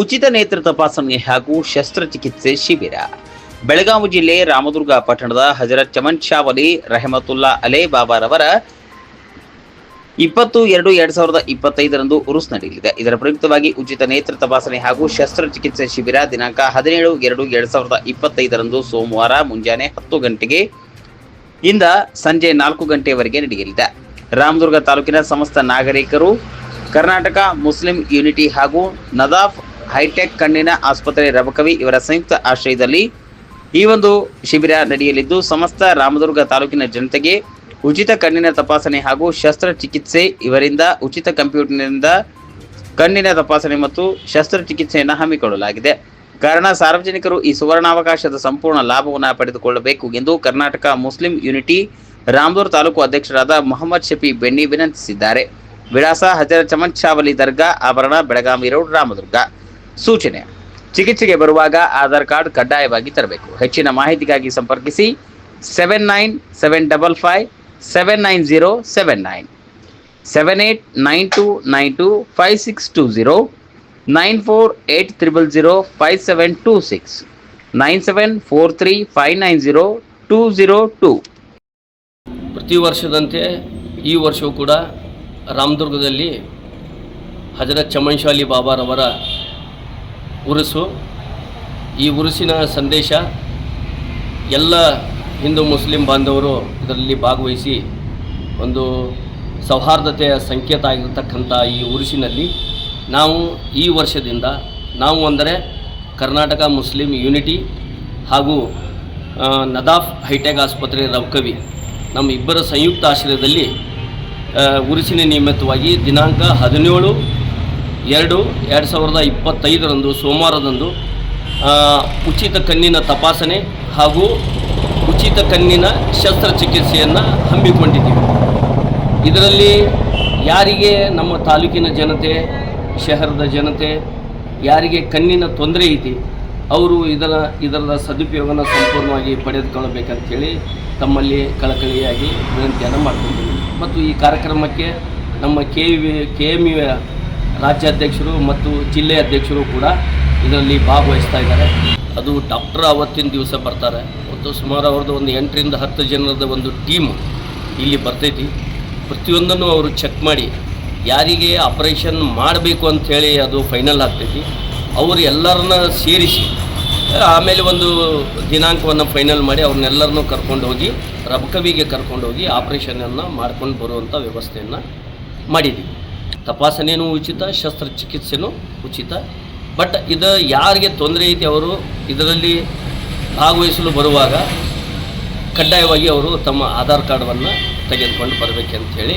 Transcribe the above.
ಉಚಿತ ನೇತ್ರ ತಪಾಸಣೆ ಹಾಗೂ ಶಸ್ತ್ರಚಿಕಿತ್ಸೆ ಶಿಬಿರ. ಬೆಳಗಾವಿ ಜಿಲ್ಲೆ ರಾಮದುರ್ಗ ಪಟ್ಟಣದ ಹಜರತ್ ಚಮನ್ ಶಾ ವಲಿ ರೆಹಮತುಲ್ಲಾ ಅಲೆ ಬಾಬಾರವರ ಇಪ್ಪತ್ತು ಎರಡು ಎರಡ್ ಸಾವಿರದ ಇಪ್ಪತ್ತೈದರಂದು ಉರುಸ್ ನಡೆಯಲಿದೆ. ಇದರ ಪ್ರಯುಕ್ತವಾಗಿ ಉಚಿತ ನೇತ್ರ ತಪಾಸಣೆ ಹಾಗೂ ಶಸ್ತ್ರಚಿಕಿತ್ಸೆ ಶಿಬಿರ ದಿನಾಂಕ ಹದಿನೇಳು ಎರಡು ಎರಡ್ ಸಾವಿರದ ಇಪ್ಪತ್ತೈದರಂದು ಸೋಮವಾರ ಮುಂಜಾನೆ ಹತ್ತು ಗಂಟೆಗೆ ಇಂದ ಸಂಜೆ ನಾಲ್ಕು ಗಂಟೆಯವರೆಗೆ ನಡೆಯಲಿದೆ. ರಾಮದುರ್ಗ ತಾಲೂಕಿನ ಸಮಸ್ತ ನಾಗರಿಕರು, ಕರ್ನಾಟಕ ಮುಸ್ಲಿಂ ಯೂನಿಟಿ ಹಾಗೂ ನದಾಫ್ ಹೈಟೆಕ್ ಕಣ್ಣಿನ ಆಸ್ಪತ್ರೆ ರಬಕವಿ ಇವರ ಸಂಯುಕ್ತ ಆಶ್ರಯದಲ್ಲಿ ಈ ಒಂದು ಶಿಬಿರ ನಡೆಯಲಿದ್ದು, ಸಮಸ್ತ ರಾಮದುರ್ಗ ತಾಲೂಕಿನ ಜನತೆಗೆ ಉಚಿತ ಕಣ್ಣಿನ ತಪಾಸಣೆ ಹಾಗೂ ಶಸ್ತ್ರಚಿಕಿತ್ಸೆ ಇವರಿಂದ ಉಚಿತ ಕಂಪ್ಯೂಟರ್ನಿಂದ ಕಣ್ಣಿನ ತಪಾಸಣೆ ಮತ್ತು ಶಸ್ತ್ರಚಿಕಿತ್ಸೆಯನ್ನು ಹಮ್ಮಿಕೊಳ್ಳಲಾಗಿದೆ. ಕಾರಣ, ಸಾರ್ವಜನಿಕರು ಈ ಸುವರ್ಣಾವಕಾಶದ ಸಂಪೂರ್ಣ ಲಾಭವನ್ನು ಪಡೆದುಕೊಳ್ಳಬೇಕು ಎಂದು ಕರ್ನಾಟಕ ಮುಸ್ಲಿಂ ಯೂನಿಟಿ ರಾಮದೂರ್ ತಾಲೂಕು ಅಧ್ಯಕ್ಷರಾದ ಮೊಹಮ್ಮದ್ ಶಫಿ ಬೆನ್ನಿ ವಿನಂತಿಸಿದ್ದಾರೆ. ವಿಳಾಸ, ಹಜರ ಚಮನ್ ಚಾವಲಿ ದರ್ಗಾ, ಆಭರಣ, ಬೆಳಗಾವಿ ರೋಡ್, ರಾಮದುರ್ಗ. ಸೂಚನೆ. ಚಿಕಿತ್ಸೆಗೆ ಬರುವಾಗ ಆಧಾರ್ ಕಾರ್ಡ್ ಕಡ್ಡಾಯವಾಗಿ ತರಬೇಕು. ಹೆಚ್ಚಿನ ಮಾಹಿತಿಗಾಗಿ ಸಂಪರ್ಕಿಸಿ seven nine seven double five seven nine zero seven nine seven eight nine two nine two five six two zero nine four eight triple zero five seven two six nine seven four three five nine zero two zero two ಪ್ರತಿ ವರ್ಷದಂತೆ ಈ ವರ್ಷವೂ ಕೂಡ ರಾಮದುರ್ಗದಲ್ಲಿ ಹಜರತ್ ಚಮನ್ಶಾಲಿ ಬಾಬಾರವರ ಉರುಸು. ಈ ಉರುಸಿನ ಸಂದೇಶ ಎಲ್ಲ Hindu Muslim ಬಾಂಧವರು ಇದರಲ್ಲಿ ಭಾಗವಹಿಸಿ ಒಂದು ಸೌಹಾರ್ದತೆಯ ಸಂಕೇತ ಆಗಿರತಕ್ಕಂಥ ಈ ಉರುಸಿನಲ್ಲಿ ನಾವು ಈ ವರ್ಷದಿಂದ ನಾವು ಅಂದರೆ ಕರ್ನಾಟಕ ಮುಸ್ಲಿಂ ಯೂನಿಟಿ ಹಾಗೂ ನದಾಫ್ ಹೈಟೆಕ್ ಆಸ್ಪತ್ರೆ ರವ್ಕವಿ ನಮ್ಮ ಇಬ್ಬರ ಸಂಯುಕ್ತ ಆಶ್ರಯದಲ್ಲಿ ಉರುಸಿನ ನಿಯಮಿತವಾಗಿ ದಿನಾಂಕ ಹದಿನೇಳು ಎರಡು ಎರಡು ಸಾವಿರದ ಇಪ್ಪತ್ತೈದರಂದು ಸೋಮವಾರದಂದು ಉಚಿತ ಕಣ್ಣಿನ ತಪಾಸಣೆ ಹಾಗೂ ಉಚಿತ ಕಣ್ಣಿನ ಶಸ್ತ್ರಚಿಕಿತ್ಸೆಯನ್ನು ಹಮ್ಮಿಕೊಂಡಿದ್ದೀವಿ. ಇದರಲ್ಲಿ ಯಾರಿಗೆ ನಮ್ಮ ತಾಲೂಕಿನ ಜನತೆ, ಶಹರದ ಜನತೆ, ಯಾರಿಗೆ ಕಣ್ಣಿನ ತೊಂದರೆ ಐತಿ, ಅವರು ಇದರ ಇದರ ಸದುಪಯೋಗನ ಸಂಪೂರ್ಣವಾಗಿ ಪಡೆದುಕೊಳ್ಳಬೇಕಂತೇಳಿ ತಮ್ಮಲ್ಲಿ ಕಳಕಳಿಯಾಗಿ ವಿನಂತಿಯನ್ನು ಮಾಡ್ಕೊಂಡಿದ್ದೀವಿ ಮತ್ತು ಈ ಕಾರ್ಯಕ್ರಮಕ್ಕೆ ನಮ್ಮ K V, K M U ರಾಜ್ಯಾಧ್ಯಕ್ಷರು ಮತ್ತು ಜಿಲ್ಲೆ ಅಧ್ಯಕ್ಷರು ಕೂಡ ಇದರಲ್ಲಿ ಭಾಗವಹಿಸ್ತಾ ಇದ್ದಾರೆ. ಅದು ಡಾಕ್ಟರ್ ಅವತ್ತಿನ ದಿವಸ ಬರ್ತಾರೆ. ಮತ್ತು ಸುಮಾರು ಅವ್ರದ್ದು ಒಂದು ಎಂಟರಿಂದ ಹತ್ತು ಜನರದ ಒಂದು ಟೀಮ್ ಇಲ್ಲಿ ಬರ್ತೈತಿ. ಪ್ರತಿಯೊಂದನ್ನು ಅವರು ಚೆಕ್ ಮಾಡಿ ಯಾರಿಗೆ ಆಪರೇಷನ್ ಮಾಡಬೇಕು ಅಂಥೇಳಿ ಅದು ಫೈನಲ್ ಆಗ್ತೈತಿ. ಅವರು ಎಲ್ಲರನ್ನ ಸೇರಿಸಿ, ಆಮೇಲೆ ಒಂದು ದಿನಾಂಕವನ್ನು ಫೈನಲ್ ಮಾಡಿ ಅವ್ರನ್ನೆಲ್ಲರನ್ನೂ ಕರ್ಕೊಂಡು ಹೋಗಿ, ರಬಕವಿಗೆ ಕರ್ಕೊಂಡು ಹೋಗಿ ಆಪರೇಷನನ್ನು ಮಾಡ್ಕೊಂಡು ಬರುವಂಥ ವ್ಯವಸ್ಥೆಯನ್ನು ಮಾಡಿದ್ದೀವಿ. ತಪಾಸಣೆಯೂ ಉಚಿತ, ಶಸ್ತ್ರಚಿಕಿತ್ಸೆನೂ ಉಚಿತ. ಬಟ್ ಇದು ಯಾರಿಗೆ ತೊಂದರೆ ಐತಿ ಅವರು ಇದರಲ್ಲಿ ಭಾಗವಹಿಸಲು ಬರುವಾಗ ಕಡ್ಡಾಯವಾಗಿ ಅವರು ತಮ್ಮ ಆಧಾರ್ ಕಾರ್ಡನ್ನು ತೆಗೆದುಕೊಂಡು ಬರಬೇಕಂತ ಹೇಳಿ